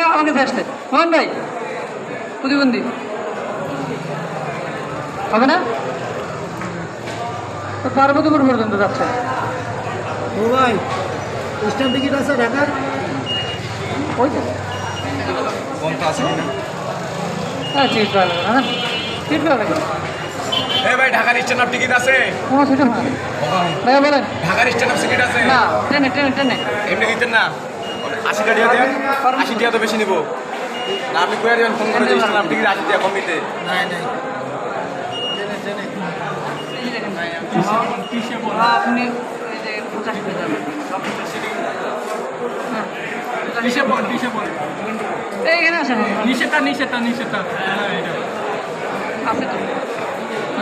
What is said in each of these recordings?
এ আমাকে আসতে। মোহন ভাই প্রতিবন্ধী। হবে না? তো পার্বতীপুর পর্যন্ত যাচ্ছে। ও ভাই স্ট্যান্ড টিকিট আছে ঢাকার? ওই তো। আছে হ্যাঁ সিট পাওয়া যাবে না? সিট পাওয়া যাবে। এ ভাই ঢাকার স্ট্যান্ড আপ টিকিট আছে? হয় বলেন। ঢাকার স্ট্যান্ড আপ টিকিট আছে? না ট্রেনে ট্রেনে ট্রেনে। এমনি দিতেন না? আশি টাকা দেন। আশি টাকা তো বেশি নিব। না আপনি কয়ে দেবেন ফোন করে যে স্ট্যান্ড আপ টিকিট আশি টাকা কমিতে? নাই নাই। আপনি এই যে পঁচাশি টাকা যাবেন নিচে পড় নিচে পড় এইখানে আসেন। নিচেটা নিচেটা নিচেটা এটা। আছে তো।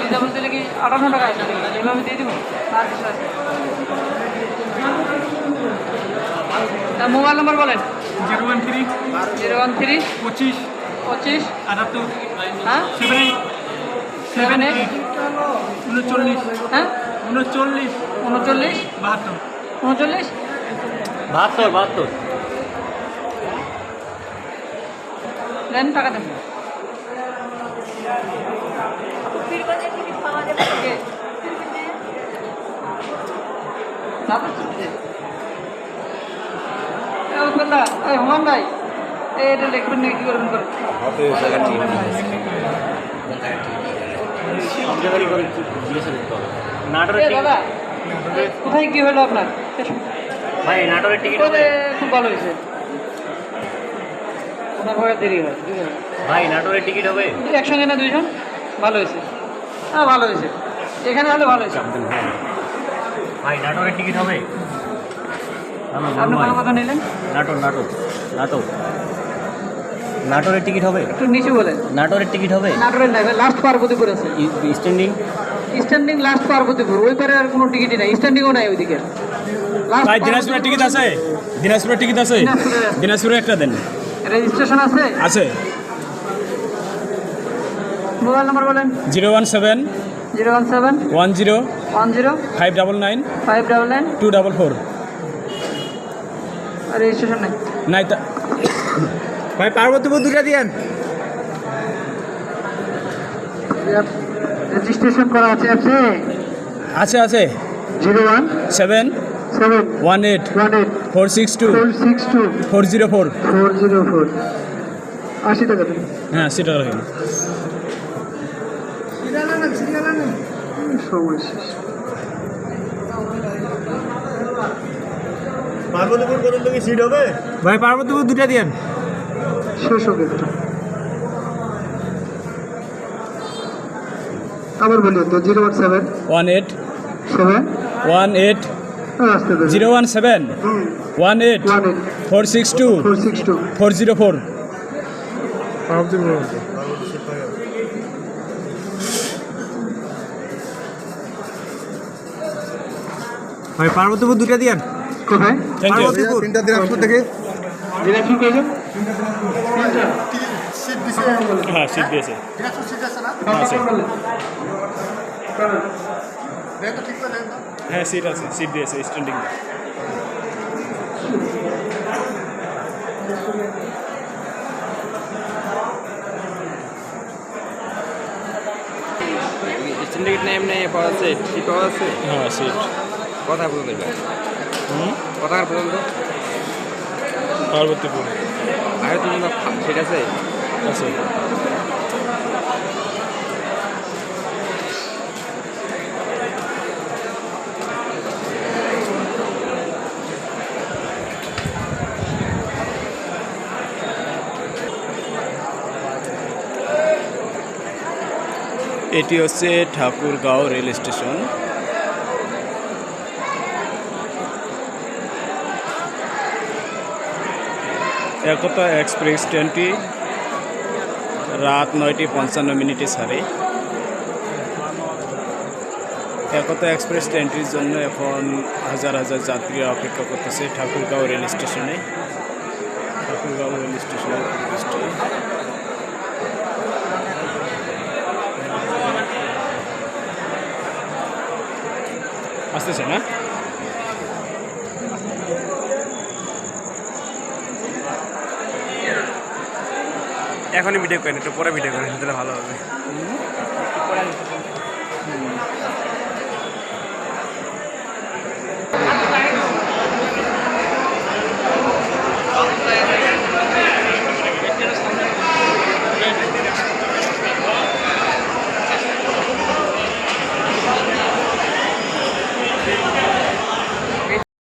রিজার্ভ দিলে কি আটান্ন টাকা আছে এইভাবে দিয়ে দিব আর কিছু আছে। মোবাইল নম্বর বলেন। Zero one three zero one three পঁচিশ পঁচিশ আটাত্তর হ্যাঁ? সেভেন এইট সেভেন এইট উনচল্লিশ হ্যাঁ? উনচল্লিশ উনচল্লিশ? বাহাত্তর। উনচল্লিশ? বাহাত্তর বাহাত্তর। দেন টাকা দেন। কে? যাবে তো? এ উৎপলদা, এই হুমান ভাই। এই এটা লিখবেন নাকি কি করবেন করে দাদা কোথায় কি হলো আপনার? ভাই নাটোরের টিকিট খুব ভালো হয়েছে? ওনার দেরি হয়? ভাই নাটোরের টিকিট হবে। একসঙ্গে না দুইজন? ভালো হয়েছে। হ্যাঁ ভালো হয়েছে। এখানে হলে ভালো হয়েছে। ভাই নাটোরের টিকিট হবে। আপনি নিলেন? নাটোরের টিকিট হবে? একটু নিচু বলেন। নাটোরের টিকিট হবে? নাটোরের লাস্ট পার্বতীপুর আছে। Standing standing last Parbatipur. ওই পারে আর কোনো টিকিটই নাই স্ট্যান্ডিংও নাই ওইদিকে। ভাই দিনাজপুরের টিকিট আছে? দিনাজপুরের টিকিট আছে? দিনাজপুরের। আছে। দিনাজপুরে একটা দেন। রেজিস্ট্রেশন আছে? আছে। মোবাইল নাম্বার বলেন। Zero one seven zero one seven one zero one zero five double nine five double nine two double four. Registration নাই। নাই তা ভাই পার্বতীপুর দুটা দিয়েন। রেজিস্ট্রেশন করা আছে আছে আছে আছে। Zero one seven seven one eight one eight four six two four six two four zero four four zero four আশি টাকা হ্যাঁ সেটা রাখেন। সময় শেষ। পার্বতীপুর পর্যন্ত কি সিট হবে? ভাই পার্বতীপুর দুটা দিয়েন শেষ একটু। আবার বলি তো zero one seven. One eight. Seven. One eight. দেবেন zero one seven. One eight. One eight. Four six two. Four six two. Four zero four. ভাই পার্বতীপুর দুটা দিয়েন কোথায় তিনটা দিনাজপুর থেকে। দিনাজপুর কইছো হ্যাঁ সিট দিয়েছে। হ্যাঁ সিট। আছে সিট দিয়েছে স্ট্যান্ডিং। টিকিট নেই এমনি পাওয়া যাচ্ছে ঠিক পাওয়া যাচ্ছে হ্যাঁ সিট। কথা বলতে হুম? কথা পর্যন্ত পার্বতীপুর। আগে তুমি ঠিক আছে? আছে। এটি হচ্ছে Thakurgaon rail station. Ekota express ট্রেনটি রাত নয়টি পঞ্চান্ন মিনিটে ছাড়ে একতা এক্সপ্রেস ট্রেনটির জন্য এখন হাজার হাজার যাত্রীরা অপেক্ষা করতেছে ঠাকুরগাঁও রেল স্টেশনে। ঠাকুরগাঁও রেল স্টেশনের আসতেছে না? এখনই ভিডিও করেন একটু পরে ভিডিও করেন তাহলে ভালো হবে।